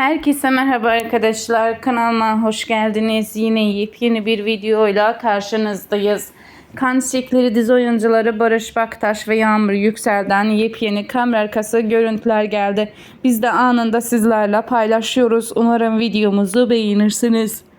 Herkese merhaba arkadaşlar. Kanalıma hoş geldiniz. Yine yepyeni bir videoyla karşınızdayız. Kan Çiçekleri dizi oyuncuları Barış Baktaş ve Yağmur Yüksel'den yepyeni kamera arkası görüntüler geldi. Biz de anında sizlerle paylaşıyoruz. Umarım videomuzu beğenirsiniz.